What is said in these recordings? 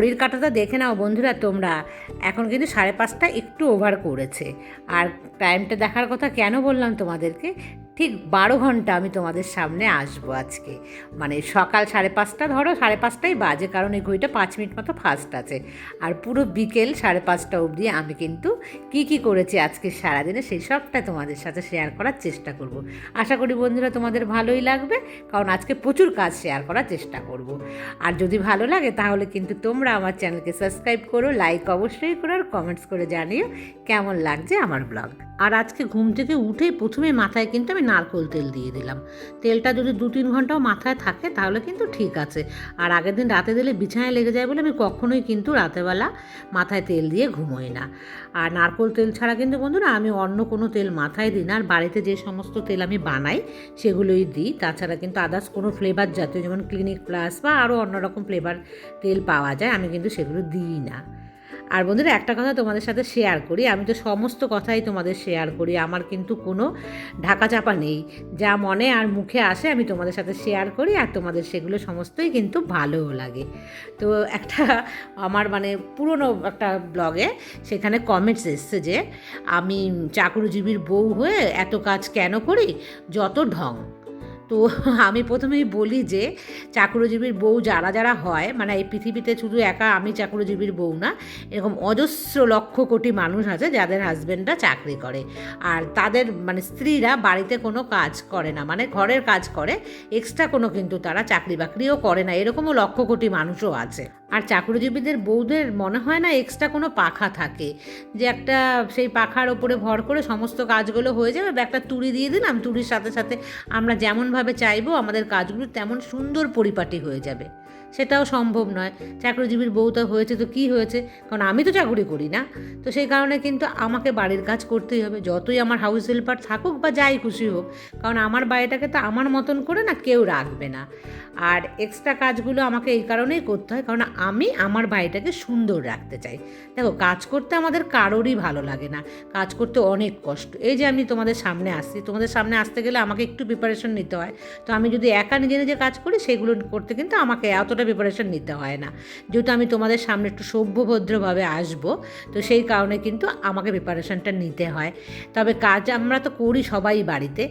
ঘড়ির কাঁটাটা দেখে নাও বন্ধুরা তোমরা। এখন কিন্তু সাড়ে পাঁচটা একটু ওভার করেছে। আর টাইমটা দেখার কথা কেন বললাম তোমাদেরকে? ঠিক বারো ঘণ্টা আমি তোমাদের সামনে আসব আজকে। মানে সকাল সাড়ে পাঁচটা ধরো, সাড়ে পাঁচটাই বাজে, কারণ এই ঘড়িটা পাঁচ মিনিট মতো ফাস্ট আছে। আর পুরো বিকেল সাড়ে পাঁচটা অবধি আমি কিন্তু কি কি করেছি আজকে সারাদিনে সেই সবটা তোমাদের সাথে শেয়ার করার চেষ্টা করব। আশা করি বন্ধুরা তোমাদের ভালোই লাগবে, কারণ আজকে প্রচুর কাজ শেয়ার করার চেষ্টা করব। আর যদি ভালো লাগে তাহলে কিন্তু তোমরা আমার চ্যানেলকে সাবস্ক্রাইব করো লাইক অবশ্যই করো আর কমেন্টস করে জানিও কেমন লাগছে আমার ব্লগ আর আজকে ঘুম থেকে উঠে প্রথমে মাথায় কিন্তু আমি নারকোল তেল দিয়ে দিলাম। তেলটা যদি দু তিন ঘন্টাও মাথায় থাকে তাহলে কিন্তু ঠিক আছে। আর আগের দিন রাতে দিলে বিছানায় লেগে যায় বলে আমি কখনোই কিন্তু রাতেবেলা মাথায় তেল দিয়ে ঘুমোই না। আর নারকোল তেল ছাড়া কিন্তু বন্ধুরা আমি অন্য কোনো তেল মাথায় দিই না। আর বাড়িতে যে সমস্ত তেল আমি বানাই সেগুলোই দিই। তাছাড়া কিন্তু আদার্স কোনো ফ্লেভার জাতীয় যেমন ক্লিনিক প্লাস বা আরও অন্যরকম ফ্লেভার তেল পাওয়া যায়, আমি কিন্তু সেগুলো দিই না। আর বন্ধুরা, একটা কথা তোমাদের সাথে শেয়ার করি। আমি তো সমস্ত কথাই তোমাদের শেয়ার করি। আমার কিন্তু কোনো ঢাকা চাপা নেই। যা মনে আর মুখে আসে, আমি তোমাদের সাথে শেয়ার করি আর তোমাদের সেগুলো সমস্তই কিন্তু ভালোও লাগে। তো একটা আমার মানে পুরনো একটা ব্লগে সেখানে কমেন্টস এসছে যে, আমি চাকরিজীবীর বউ হয়ে এত কাজ কেন করি? যত ঢং। তো আমি প্রথমেই বলি যে চাকুরজীবীর বউ যারা যারা হয় মানে এই পৃথিবীতে শুধু একা আমি চাকুরজীবীর বউ না, এরকম অজস্র লক্ষ কোটি মানুষ আছে যাদের হাজব্যান্ডরা চাকরি করে। আর তাদের মানে স্ত্রীরা বাড়িতে কোনো কাজ করে না মানে ঘরের কাজ করে এক্সট্রা কোনো কিন্তু তারা চাকরি বাকরিও করে না, এরকমও লক্ষ কোটি মানুষও আছে। আর চাকরিজীবীদের বউদের মনে হয় না এক্সট্রা কোনো পাখা থাকে। যে একটা সেই পাখার ওপরে ভর করে সমস্ত কাজগুলো হয়ে যাবে বা একটা তুড়ি দিয়ে দিলাম তুড়ির সাথে সাথে আমরা যেমনভাবে চাইব, আমাদের কাজগুলো তেমন সুন্দর পরিপাটি হয়ে যাবে। সেটাও সম্ভব নয়। চাকরিজীবীর বউ তো হয়েছে, তো কী হয়েছে? কারণ আমি তো চাকরি করি না। তো সেই কারণে কিন্তু আমাকে বাড়ির কাজ করতেই হবে। যতই আমার হাউস হেল্পার থাকুক বা যাই খুশি হোক, কারণ আমার বাড়িটাকে তো আমার মতন করে না কেউ রাখবে না। আর এক্সট্রা কাজগুলো আমাকে এই কারণেই করতে হয়, কারণ আমি আমার বাড়িটাকে সুন্দর রাখতে চাই। দেখো, কাজ করতে আমাদের কারোরই ভালো লাগে না। কাজ করতে অনেক কষ্ট। এই যে আমি তোমাদের সামনে আসছি, তোমাদের সামনে আসতে গেলে আমাকে একটু প্রিপারেশন নিতে হয়। তো আমি যদি একা নিজে নিজে কাজ করি, সেগুলো করতে কিন্তু আমাকে এতটা প্রিপারেশন নিতে হয় না। যেহেতু আমি তোমাদের সামনে একটু সভ্যভদ্রভাবে আসব, তো সেই কারণে কিন্তু আমাকে প্রিপারেশনটা নিতে হয়। তবে কাজ আমরা তো করি সবাই বাড়িতে।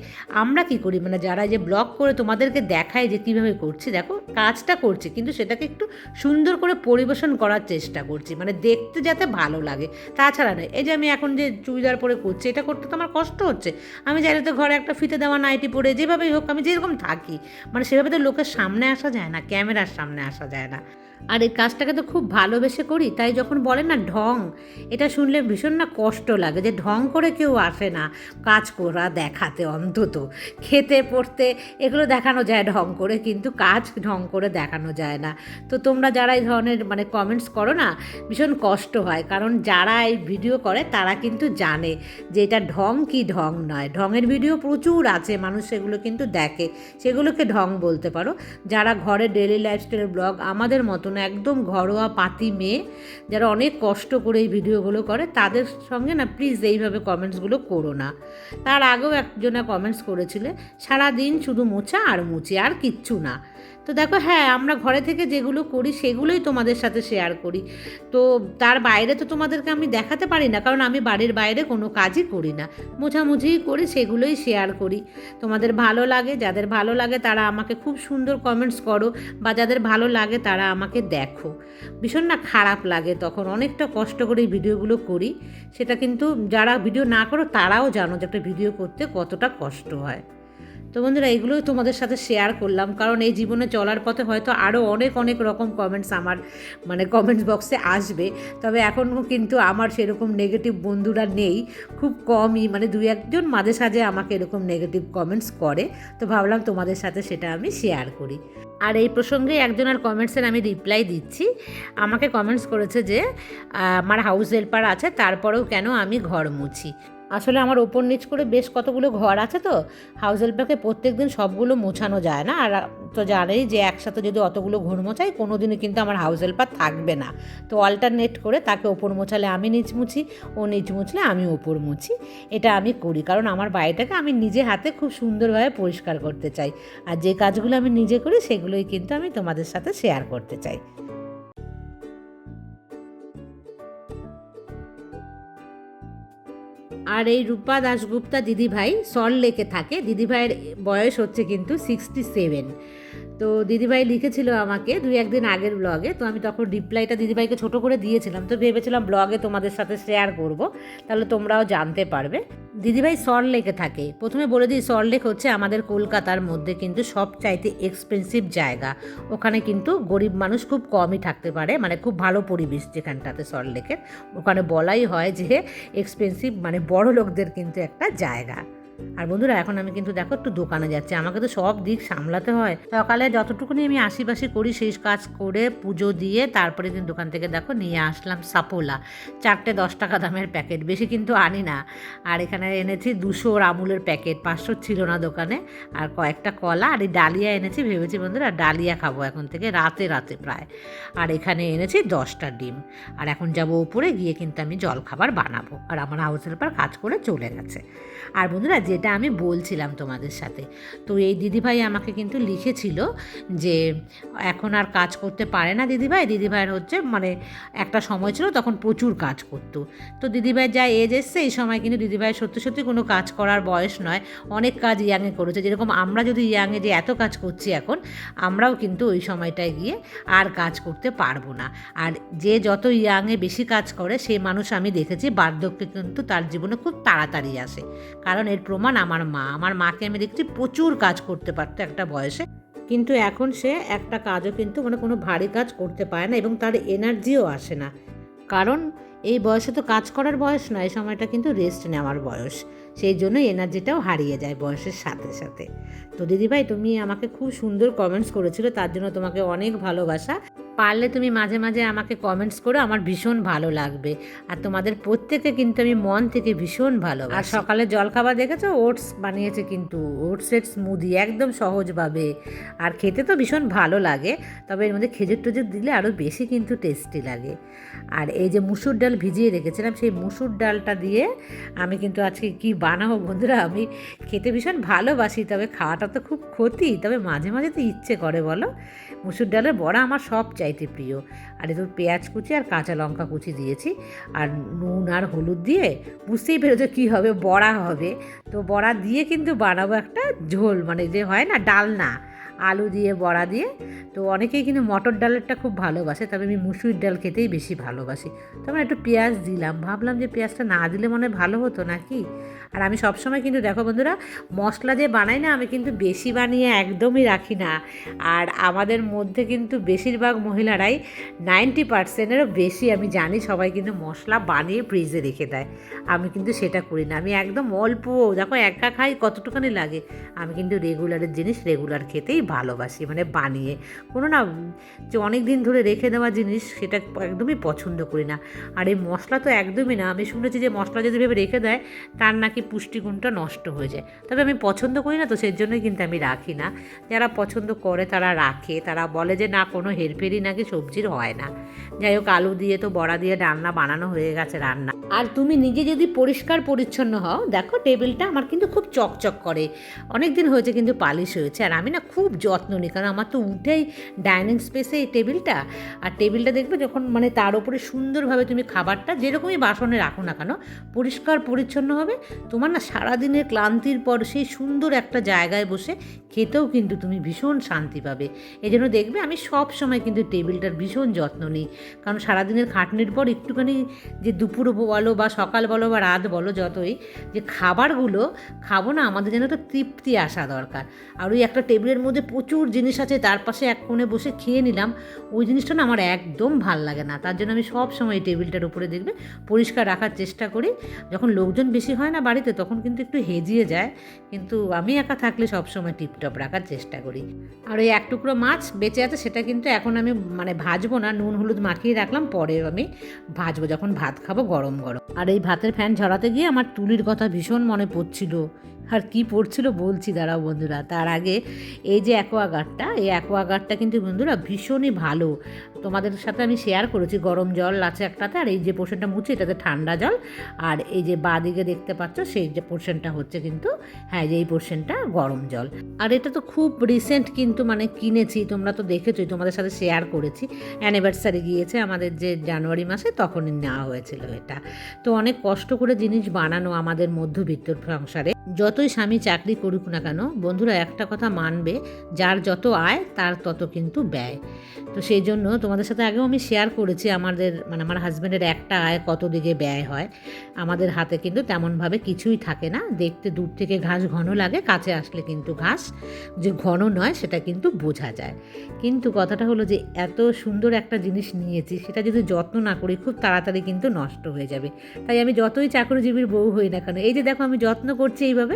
আমরা কি করি? মানে যারা যে ব্লগ করে তোমাদেরকে দেখায় যে কীভাবে করছি, দেখো কাজটা করছি, কিন্তু সেটাকে একটু সুন্দর করে পরিবেশন করার চেষ্টা করছি। মানে দেখতে যাতে ভালো লাগে। তাছাড়া নয়, এই যে আমি এখন যে চুড়িদার পরে করছি, এটা করতে তো আমার কষ্ট হচ্ছে। আমি চাইলে তো ঘরে একটা ফিতে দেওয়া নাইটি পরে যেভাবেই হোক, আমি যেরকম থাকি। মানে সেভাবে তো লোকের সামনে আসা যায় না, ক্যামেরার সামনে আসা যায় না আর এই কাজটাকে তো খুব ভালোবেসে করি, তাই যখন বলে না ঢং, এটা শুনলে ভীষণ না কষ্ট লাগে যে ঢং করে কেউ আসে না। কাজ করা দেখাতে অন্তত। খেতে, পড়তে, এগুলো দেখানো যায় ঢং করে, কিন্তু কাজ ঢং করে দেখানো যায় না। তো তোমরা যারা এই ধরনের মানে কমেন্টস করো না, ভীষণ কষ্ট হয়। কারণ যারা এই ভিডিও করে, তারা কিন্তু জানে যে এটা ঢং কি ঢং নয়। ঢঙের ভিডিও প্রচুর আছে, মানুষ সেগুলো কিন্তু দেখে। সেগুলোকে ঢং বলতে পারো। যারা ঘরে ডেলি লাইফস্টাইলের ব্লগ আমাদের মতন একদম ঘরোয়া পাতি মেয়ে যারা অনেক কষ্ট করে এই ভিডিওগুলো করে, তাদের সঙ্গে না প্লিজ এইভাবে কমেন্টসগুলো করো না। তার আগেও একজনা কমেন্টস করেছিলে, সারাদিন শুধু মোচা আর মুছি, আর কিচ্ছু না। তো দেখো হ্যাঁ আমরা ঘরে থেকে যেগুলো করি সেগুলোই তোমাদের সাথে শেয়ার করি। তো তার বাইরে তো তোমাদেরকে আমি দেখাতে পারি না, কারণ আমি বাড়ির বাইরে কোনো কাজই করি না। মোছামুছিই করি, সেগুলোই শেয়ার করি। তোমাদের ভালো লাগে, যাদের ভালো লাগে তারা আমাকে খুব সুন্দর কমেন্টস করো, বা যাদের ভালো লাগে তারা আমাকে দেখো। ভীষণ না খারাপ লাগে তখন, অনেকটা কষ্ট করে ভিডিওগুলো করি। সেটা কিন্তু যারা ভিডিও না করো তারাও জানো যে একটা ভিডিও করতে কতটা কষ্ট হয়। তো বন্ধুরা, এগুলোই তোমাদের সাথে শেয়ার করলাম। কারণ এই জীবনে চলার পথে হয়তো আরও অনেক অনেক রকম কমেন্টস আমার মানে কমেন্টস বক্সে আসবে। তবে এখনও কিন্তু আমার সেরকম নেগেটিভ বন্ধুরা নেই। খুব কমই মানে দুই একজন মাঝে সাঝে আমাকে এরকম নেগেটিভ কমেন্টস করে। তো ভাবলাম তোমাদের সাথে সেটা আমি শেয়ার করি। আর এই প্রসঙ্গে একজনের কমেন্টসের আমি রিপ্লাই দিচ্ছি। আমাকে কমেন্টস করেছে যে আমার হাউস হেল্পার আছে, তারপরেও কেন আমি ঘর মুছি? আসলে আমার ওপর নিচ করে বেশ কতগুলো ঘর আছে তো হাউস হেল্পারকে প্রত্যেক দিন সবগুলো মোছানো যায় না। আর তো জানেই যে একসাথে যদি অতগুলো ঘর মোছাই কোনো দিনই কিন্তু আমার হাউস হেল্পার থাকবে না। তো অল্টারনেট করে তাকে ওপর মোছালে আমি নিচ মুছি, ও নিচ মুছলে আমি ওপর মুছি। এটা আমি করি। কারণ আমার বাড়িটাকে আমি নিজে হাতে খুব সুন্দরভাবে পরিষ্কার করতে চাই। আর যে কাজগুলো আমি নিজে করি, সেগুলোই কিন্তু আমি তোমাদের সাথে শেয়ার করতে চাই। আর এই রূপা দাশগুপ্তা দিদিভাই সল্ট লেকে থাকে। দিদিভাইয়ের বয়স হচ্ছে কিন্তু সিক্সটি সেভেন তো দিদিভাই লিখেছিল আমাকে দুই একদিন আগের ব্লগে তো আমি তখন রিপ্লাইটা দিদিভাইকে ছোট করে দিয়েছিলাম। তো ভেবেছিলাম ব্লগে তোমাদের সাথে শেয়ার করব, তাহলে তোমরাও জানতে পারবে। দিদিভাই সল্ট লেকে থাকে। প্রথমে বলে দিই সল্ট লেক হচ্ছে আমাদের কলকাতার মধ্যে কিন্তু সব চাইতে এক্সপেন্সিভ জায়গা। ওখানে কিন্তু গরিব মানুষ খুব কমই থাকতে পারে মানে খুব ভালো পরিবেশ যেখানটাতে সল্ট লেকের ওখানে বলাই হয় যে এক্সপেন্সিভ মানে বড় লোকদের কিন্তু একটা জায়গা। আর বন্ধুরা, এখন আমি কিন্তু দেখো একটু দোকানে যাচ্ছি। আমাকে তো সব দিক সামলাতে হয়। সকালে যতটুকুনি আমি আশিপাশি করি, সেই কাজ করে পুজো দিয়ে তারপরে কিন্তু দোকান থেকে দেখো নিয়ে আসলাম সাপোলা। চারটে দশ টাকা দামের প্যাকেট, বেশি কিন্তু আনি না। আর এখানে এনেছি দুশো আমুলের প্যাকেট, পাঁচশো ছিল না দোকানে। আর কয়েকটা কলা আর এই ডালিয়া এনেছি, ভেবেছি বন্ধুরা ডালিয়া খাব এখন থেকে রাতে রাতে প্রায়। আর এখানে এনেছি দশটা ডিম। আর এখন যাব উপরে গিয়ে কিন্তু আমি জলখাবার বানাবো। আর আমার হাউস হেল্পার কাজ করে চলে গেছে। আর বন্ধুরা যেটা আমি বলছিলাম তোমাদের সাথে। তো এই দিদিভাই আমাকে কিন্তু লিখেছিল যে, এখন আর কাজ করতে পারে না দিদিভাই। দিদিভাইয়ের হচ্ছে মানে একটা সময় ছিল তখন প্রচুর কাজ করতো। তো দিদিভাই যা এজ এসছে, এই সময় কিন্তু দিদিভাই সত্যি সত্যি কোনো কাজ করার বয়স নয়। অনেক কাজ ইয়াংয়ে করেছে। যেরকম আমরা যদি ইয়াংয়ে যে এত কাজ করছি এখন, আমরাও কিন্তু ওই সময়টায় গিয়ে আর কাজ করতে পারব না। আর যে যত ইয়াংয়ে বেশি কাজ করে সেই মানুষ আমি দেখেছি, বার্ধক্যে কিন্তু তার জীবনে খুব তাড়াতাড়ি আসে। কারণ এর প্রমাণ আমার মা। আমার মাকে আমি দেখছি প্রচুর কাজ করতে পারতো একটা বয়সে। কিন্তু এখন সে একটা কাজও কিন্তু মানে কোনো ভারী কাজ করতে পারে না এবং তার এনার্জিও আসে না। কারণ এই বয়সে তো কাজ করার বয়স নয়, এই সময়টা কিন্তু রেস্ট নেওয়ার বয়স। সেই জন্য এনার্জিটাও হারিয়ে যায় বয়সের সাথে সাথে। তো দিদিভাই, তুমি আমাকে খুব সুন্দর কমেন্টস করেছিল, তার জন্য তোমাকে অনেক ভালোবাসা। পারলে তুমি মাঝে মাঝে আমাকে কমেন্টস করো, আমার ভীষণ ভালো লাগবে। আর তোমাদের প্রত্যেকে কিন্তু আমি মন থেকে ভীষণ ভালো আর সকালে জলখাবার দেখেছ? ওটস বানিয়েছে কিন্তু ওটসের স্মুদি একদম সহজভাবে। আর খেতে তো ভীষণ ভালো লাগে, তবে এর মধ্যে খেজুর টেজুর দিলে আরও বেশি কিন্তু টেস্টি লাগে। আর এই যে মুসুর ডাল ভিজিয়ে রেখেছিলাম, সেই মুসুর ডালটা দিয়ে আমি কিন্তু আজকে কি বানাবো বন্ধুরা? আমি খেতে ভীষণ ভালোবাসি, তবে খাওয়াটা তো খুব ক্ষতি, তবে মাঝে মাঝে তো ইচ্ছে করে বলো। মুসুর ডালের বড়া আমার সব চাইতে প্রিয়। আর একটু পেঁয়াজ কুচি আর কাঁচা লঙ্কা কুচি দিয়েছি। আর নুন আর হলুদ দিয়ে বুঝতেই পেরেছ কী হবে, বড়া হবে। তো বড়া দিয়ে কিন্তু বানাবো একটা ঝোল মানে যে হয় না, ডালনা। আলু দিয়ে, বড়া দিয়ে। তো অনেকেই কিন্তু মটর ডালেরটা খুব ভালোবাসে, তবে আমি মুসুর ডাল খেতেই বেশি ভালোবাসি। তখন একটু পেঁয়াজ দিলাম, ভাবলাম যে পেঁয়াজটা না দিলে মনে ভালো হতো নাকি? আর আমি সবসময় কিন্তু দেখো বন্ধুরা, মশলা যে বানাই না, আমি কিন্তু বেশি বানিয়ে একদমই রাখি না। আর আমাদের মধ্যে কিন্তু বেশিরভাগ মহিলারাই নাইনটি পার্সেন্টেরও বেশি, আমি জানি, সবাই কিন্তু মশলা বানিয়ে ফ্রিজে রেখে দেয়। আমি কিন্তু সেটা করি না, আমি একদম অল্প, দেখো একা খাই কতটুখানি লাগে। আমি কিন্তু রেগুলারের জিনিস রেগুলার খেতেই ভালোবাসি মানে বানিয়ে। কোনো না, যে অনেক দিন ধরে রেখে দেওয়া জিনিস সেটা একদমই পছন্দ করি না। আর এই মশলা তো একদমই না। আমি শুনেছি যে মশলা যদি ভেবে রেখে দেয়, তার নাকি পুষ্টিগুণটা নষ্ট হয়ে যায়। তবে আমি পছন্দ করি না তো সেই জন্যই কিন্তু আমি রাখি না। যারা পছন্দ করে তারা রাখে। তারা বলে যে, না, কোনো হেরফেরই নাকি সবজির হয় না। যাই হোক, আলু দিয়ে তো বড়া দিয়ে রান্না বানানো হয়ে গেছে রান্না। আর তুমি নিজে যদি পরিষ্কার পরিচ্ছন্ন হও, দেখো টেবিলটা আমার কিন্তু খুব চকচক করে। অনেক দিন হয়েছে কিন্তু পালিশ হয়েছে। আর আমি না খুব যত্ন নিই। কারণ আমার তো উঠেই ডাইনিং স্পেসে এই টেবিলটা। আর টেবিলটা দেখবে যখন মানে তার উপরে সুন্দরভাবে তুমি খাবারটা যেরকমই বাসনে রাখো না কেন, পরিষ্কার পরিচ্ছন্ন হবে। তোমার না সারাদিনের ক্লান্তির পর সেই সুন্দর একটা জায়গায় বসে খেতেও কিন্তু তুমি ভীষণ শান্তি পাবে। এই জন্য দেখবে আমি সব সময় কিন্তু টেবিলটার ভীষণ যত্ন নিই। কারণ সারাদিনের খাটনির পর একটুখানি যে দুপুর বলো বা সকাল বলো বা রাত বলো যতই, যে খাবারগুলো খাব না আমাদের যেন একটা তৃপ্তি আসা দরকার। আর ওই একটা টেবিলের মধ্যে প্রচুর জিনিস আছে, তার পাশে এক কোণে বসে খেয়ে নিলাম। ওই জিনিসটা না আমার একদম ভালো লাগে না। তার জন্য আমি সব সময় এই টেবিলটার উপরে দেখবে পরিষ্কার রাখার চেষ্টা করি। যখন লোকজন বেশি হয় না বাড়িতে তখন কিন্তু একটু হেজিয়ে যায়। কিন্তু আমি একা থাকলে সবসময় টিপটপ রাখার চেষ্টা করি। আর ওই এক টুকরো মাছ বেঁচে আছে, সেটা কিন্তু এখন আমি মানে ভাজবো না, নুন, হলুদ মাখিয়ে রাখলাম পরে আমি ভাজবো, যখন ভাত খাব গরম গরম। আর এই ভাতের ফ্যান ঝরাতে গিয়ে আমার তুলির কথা ভীষণ মনে পড়ছিল। আর কি পড়ছিল বলছি, দাঁড়াও বন্ধুরা, তার আগে এই যে অ্যাকোয়াগার্ডটা এই অ্যাকোয়াগার্ডটা কিন্তু বন্ধুরা ভীষণই ভালো। তোমাদের সাথে আমি শেয়ার করেছি, গরম জল আছে একটাতে, আর এই যে পোর্শনটা মুছে, এটাতে ঠান্ডা জল, আর এই যে বাদিকে দেখতে পাচ্ছ, সেই যে পোর্শনটা হচ্ছে কিন্তু হ্যাঁ যে এই পোর্শনটা গরম জল। আর এটা তো খুব রিসেন্ট কিন্তু মানে কিনেছি, তোমরা তো দেখেছোই, তোমাদের সাথে শেয়ার করেছি। অ্যানিভার্সারি গিয়েছে আমাদের যে জানুয়ারি মাসে, তখনই নেওয়া হয়েছিল এটা। তো অনেক কষ্ট করে জিনিস বানানো আমাদের মধ্যবিত্তর সংসারে। যতই স্বামী চাকরি করুক না কেন, বন্ধুরা একটা কথা মানবে, যার যত আয়, তার তত কিন্তু ব্যয়। তো সেই জন্য তোমাদের সাথে আগেও আমি শেয়ার করেছি, আমাদের মানে আমার হাজব্যান্ডের একটা আয় কত দিকে ব্যয় হয়। আমাদের হাতে কিন্তু তেমনভাবে কিছুই থাকে না। দেখতে দূর থেকে ঘাস ঘন লাগে, কাছে আসলে কিন্তু ঘাস যে ঘন নয়, সেটা কিন্তু বোঝা যায়। কিন্তু কথাটা হলো যে, এত সুন্দর একটা জিনিস নিয়েছি, সেটা যদি যত্ন না করি, খুব তাড়াতাড়ি কিন্তু নষ্ট হয়ে যাবে। তাই আমি যতই চাকরিজীবীর বউ হই না কেন, এই যে দেখো আমি যত্ন করছি এইভাবে,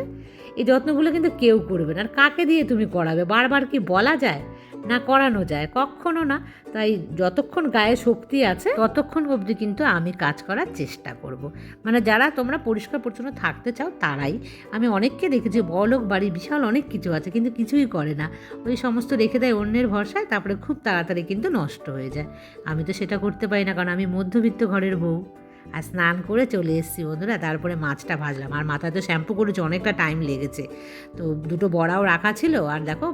এই যত্নগুলো কিন্তু কেউ করবে না। আর কাকে দিয়ে তুমি করাবে? বারবার কি বলা যায়? না করানো যায়, কখনো না। তাই যতক্ষণ গায়ে শক্তি আছে, ততক্ষণ অবধি কিন্তু আমি কাজ করার চেষ্টা করব। মানে যারা তোমরা পরিষ্কার পরিচ্ছন্ন থাকতে চাও, তারাই। আমি অনেককে দেখেছি বড়লোক বাড়ি, বিশাল অনেক কিছু আছে, কিন্তু কিছুই করে না। ওই সমস্ত রেখে দেয় অন্যের ভরসায়, তারপরে খুব তাড়াতাড়ি কিন্তু নষ্ট হয়ে যায়। আমি তো সেটা করতে পারি না, কারণ আমি মধ্যবিত্ত ঘরের বউ। আর স্নান করে চলে এসেছি বন্ধুরা, তারপরে মাছটা ভাজলাম। আর মাথায় তো শ্যাম্পু করেছে, অনেকটা টাইম লেগেছে। তো দুটো বড়াও রাখা ছিল, আর দেখো,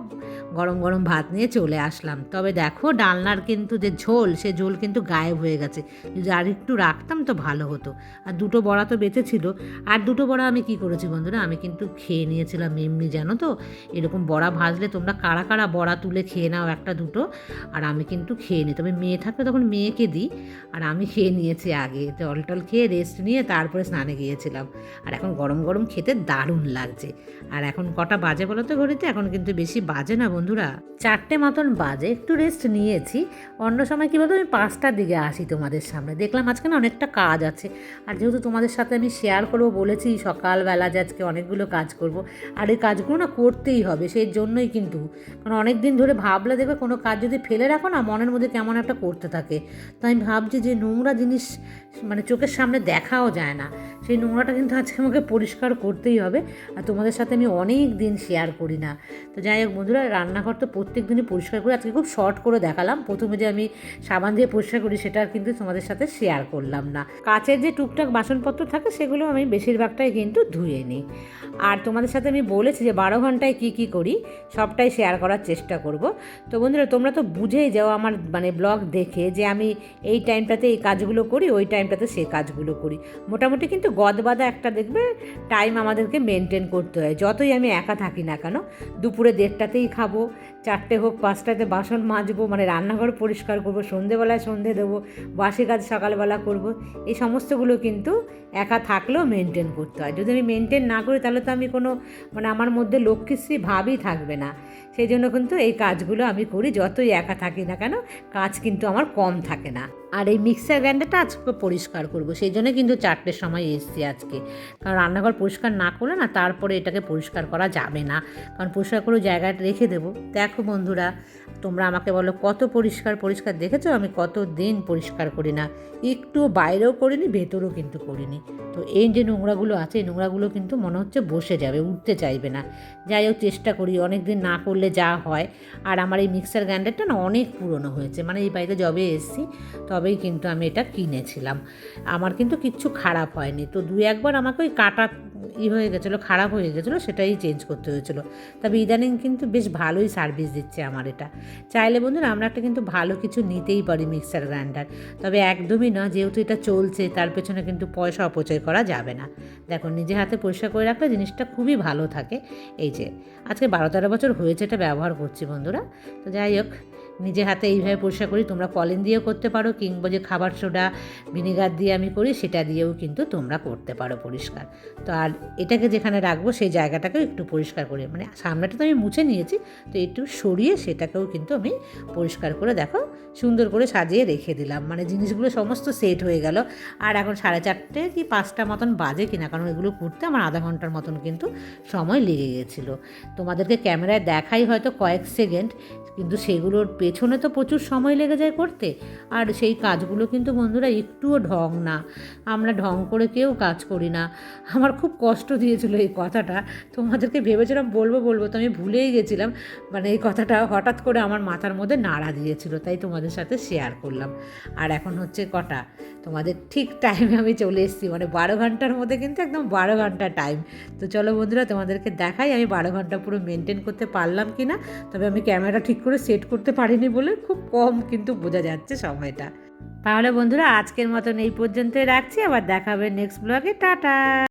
গরম গরম ভাত নিয়ে চলে আসলাম। তবে দেখো, ডালনার কিন্তু যে ঝোল, সে ঝোল কিন্তু গায়েব হয়ে গেছে। যদি আর একটু রাখতাম তো ভালো হতো। আর দুটো বড়া তো বেঁচে ছিল আর দুটো বড়া আমি কি করেছি বন্ধুরা, আমি কিন্তু খেয়ে নিয়েছিলাম এমনি, জানো তো? এরকম বড়া ভাজলে তোমরা কারা কারা বড়া তুলে খেয়ে নাও একটা দুটো, আর আমি কিন্তু খেয়ে নিই তবে মেয়ে থাকলে তখন মেয়েকে দিই, আর আমি খেয়ে নিয়েছি আগে। জল টল খেয়ে রেস্ট নিয়ে তারপরে স্নানে গিয়েছিলাম। আর এখন গরম গরম খেতে দারুণ লাগছে। আর এখন কটা বাজে বলো তো ঘড়িতে? এখন কিন্তু বেশি বাজে না বন্ধুরা। চারটে মতন বাজে, একটু রেস্ট নিয়েছি। অন্য সময় কী বলতো, আমি পাঁচটার দিকে আসি তোমাদের সামনে। দেখলাম আজকে না অনেকটা কাজ আছে। আর যেহেতু তোমাদের সাথে আমি শেয়ার করব, বলেছি সকালবেলা যে আজকে অনেকগুলো কাজ করব। আর এই কাজগুলো না করতেই হবে, সেই জন্যই কিন্তু। কারণ অনেক দিন ধরে ভাবলে দেখবে কোনো কাজ যদি ফেলে রাখো না, মনের মধ্যে কেমন একটা করতে থাকে। তো আমি ভাবছি যে নোংরা জিনিস মানে চোখের সামনে দেখাও যায় না। সেই নোংরাটা কিন্তু আজকে আমাকে পরিষ্কার করতেই হবে আর তোমাদের সাথে আমি অনেক দিন শেয়ার করি না। তো যাই হোক বন্ধুরা, রান্নাঘর তো প্রত্যেক দিনই পরিষ্কার করি আজকে খুব শর্ট করে দেখালাম। প্রথমে যে আমি সাবান দিয়ে পরিষ্কার করি সেটা কিন্তু তোমাদের সাথে শেয়ার করলাম না। কাচের যে টুকটাক বাসনপত্র থাকে সেগুলো আমি বেশিরভাগটাই কিন্তু ধুয়ে নিই। আর তোমাদের সাথে আমি বলেছি যে বারো ঘন্টায় কী কী করি, সবটাই শেয়ার করার চেষ্টা করব। তো বন্ধুরা, তোমরা তো বুঝেই যাও আমার মানে ব্লগ দেখে যে আমি এই টাইমটাতে এই কাজগুলো করি, ওই টাইমটাতে সেই কাজগুলো করি। মোটামুটি কিন্তু গদবাদা একটা দেখবে টাইম আমাদেরকে মেনটেন করতে হয়। যতই আমি একা থাকি না কেন, দুপুরে দেড়টাতেই খাব, চারটে হোক, পাঁচটাতে বাসন মাজবো মানে রান্নাঘর পরিষ্কার করব, সন্ধেবেলায় সন্ধে দেবো, বাসি কাজ সকালবেলা করব, এই সমস্তগুলো কিন্তু একা থাকলেও মেনটেন করতে হয়। যদি আমি মেনটেন না করি, তাহলে তো আমি কোনো মানে আমার মধ্যে লক্ষ্মীশ্রী ভাবই থাকবে না। সেই জন্য কিন্তু এই কাজগুলো আমি করি, যতই একা থাকি না কেন, কাজ কিন্তু আমার কম থাকে না। আর এই মিক্সার গ্রাইন্ডারটা আজকে পরিষ্কার করব। সেই জন্য কিন্তু চারটের সময় এসছি আজকে। কারণ রান্নাঘর পরিষ্কার না করলে না তারপরে এটাকে পরিষ্কার করা যাবে না। কারণ পরিষ্কার করে জায়গাটা রেখে দেবো। দেখো বন্ধুরা, তোমরা আমাকে বলো, কত পরিষ্কার পরিষ্কার দেখেছ? আমি কত দিন পরিষ্কার করি না। একটু বাইরেও করিনি, ভেতরেও কিন্তু করিনি। তো এই যে নোংরাগুলো আছে, এই নোংরাগুলো কিন্তু মনে হচ্ছে বসে যাবে, উঠতে চাইবে না। যাই হোক, চেষ্টা করি অনেক দিন না করলে যা হয়। আর আমার এই মিক্সার গ্রাইন্ডারটা না অনেক পুরনো হয়েছে। মানে এই বাড়িতে যবে এসেছি তবেই কিন্তু আমি এটা কিনেছিলাম। আমার কিন্তু কিচ্ছু খারাপ হয়নি। তো দু একবার আমাকে ওই কাটা ই হয়ে গেছিল, খারাপ হয়ে গেছিল, সেটাই চেঞ্জ করতে হয়েছিল। তবে ইদানিং কিন্তু বেশ ভালোই সার্ভিস দিচ্ছে আমার এটা। চাইলে বন্ধুরা, আমরা একটা কিন্তু ভালো কিছু নিতেই পারি মিক্সার গ্রাইন্ডার তবে একদমই না, যেহেতু এটা চলছে, তার পেছনে কিন্তু পয়সা অপচয় করা যাবে না। দেখো, নিজে হাতে পরিষ্কার করে রাখলে জিনিসটা খুবই ভালো থাকে। এই যে, আজকে বারো তেরো বছর হয়েছে এটা ব্যবহার করছি বন্ধুরা। তো যাই হোক নিজে হাতে এইভাবে পরিষ্কার করি, তোমরা কলিন দিয়েও করতে পারো, কিংবা যে খাবার সোডা, ভিনেগার দিয়ে আমি করি, সেটা দিয়েও কিন্তু তোমরা করতে পারো পরিষ্কার। তো আর এটাকে যেখানে রাখব, সেই জায়গাটাকেও একটু পরিষ্কার করে মানে সামনেটা তো আমি মুছে নিয়েছি, তো একটু সরিয়ে সেটাকেও কিন্তু আমি পরিষ্কার করে দেখো সুন্দর করে সাজিয়ে রেখে দিলাম। মানে জিনিসগুলো সমস্ত সেট হয়ে গেল। আর এখন সাড়ে চারটে কি পাঁচটা মতন বাজে কিনা? কারণ এগুলো করতে আমার আধা ঘণ্টার মতন কিন্তু সময় লেগে গেছিল। তোমাদেরকে ক্যামেরায় দেখাই হয়তো কয়েক সেকেন্ড কিন্তু সেগুলোর পেছনে তো প্রচুর সময় লেগে যায় করতে। আর সেই কাজগুলো কিন্তু বন্ধুরা একটুও ঢং না। আমরা ঢং করে কেউ কাজ করি না। আমার খুব কষ্ট দিয়েছিল এই কথাটা। তোমাদেরকে ভেবেছিলাম বলব বলব, তো আমি ভুলেই গেছিলাম। মানে এই কথাটা হঠাৎ করে আমার মাথার মধ্যে নাড়া দিয়েছিল। তাই তোমাদের সাথে শেয়ার করলাম। আর এখন হচ্ছে কটা? তোমাদের ঠিক টাইমে আমি চলে এসেছি। মানে বারো ঘণ্টার মধ্যে কিন্তু একদম বারো ঘণ্টা টাইম তো চলো বন্ধুরা, তোমাদেরকে দেখাই আমি বারো ঘণ্টা পুরো মেনটেন করতে পারলাম কি না তবে আমি ক্যামেরা ঠিক করে সেট করতে পারিনি বলে খুব কম কিন্তু বোঝা যাচ্ছে সময়টা। তাহলে বন্ধুরা, আজকের মতন এই পর্যন্তই রাখছি। আবার দেখাবে নেক্সট ব্লগে টাটা!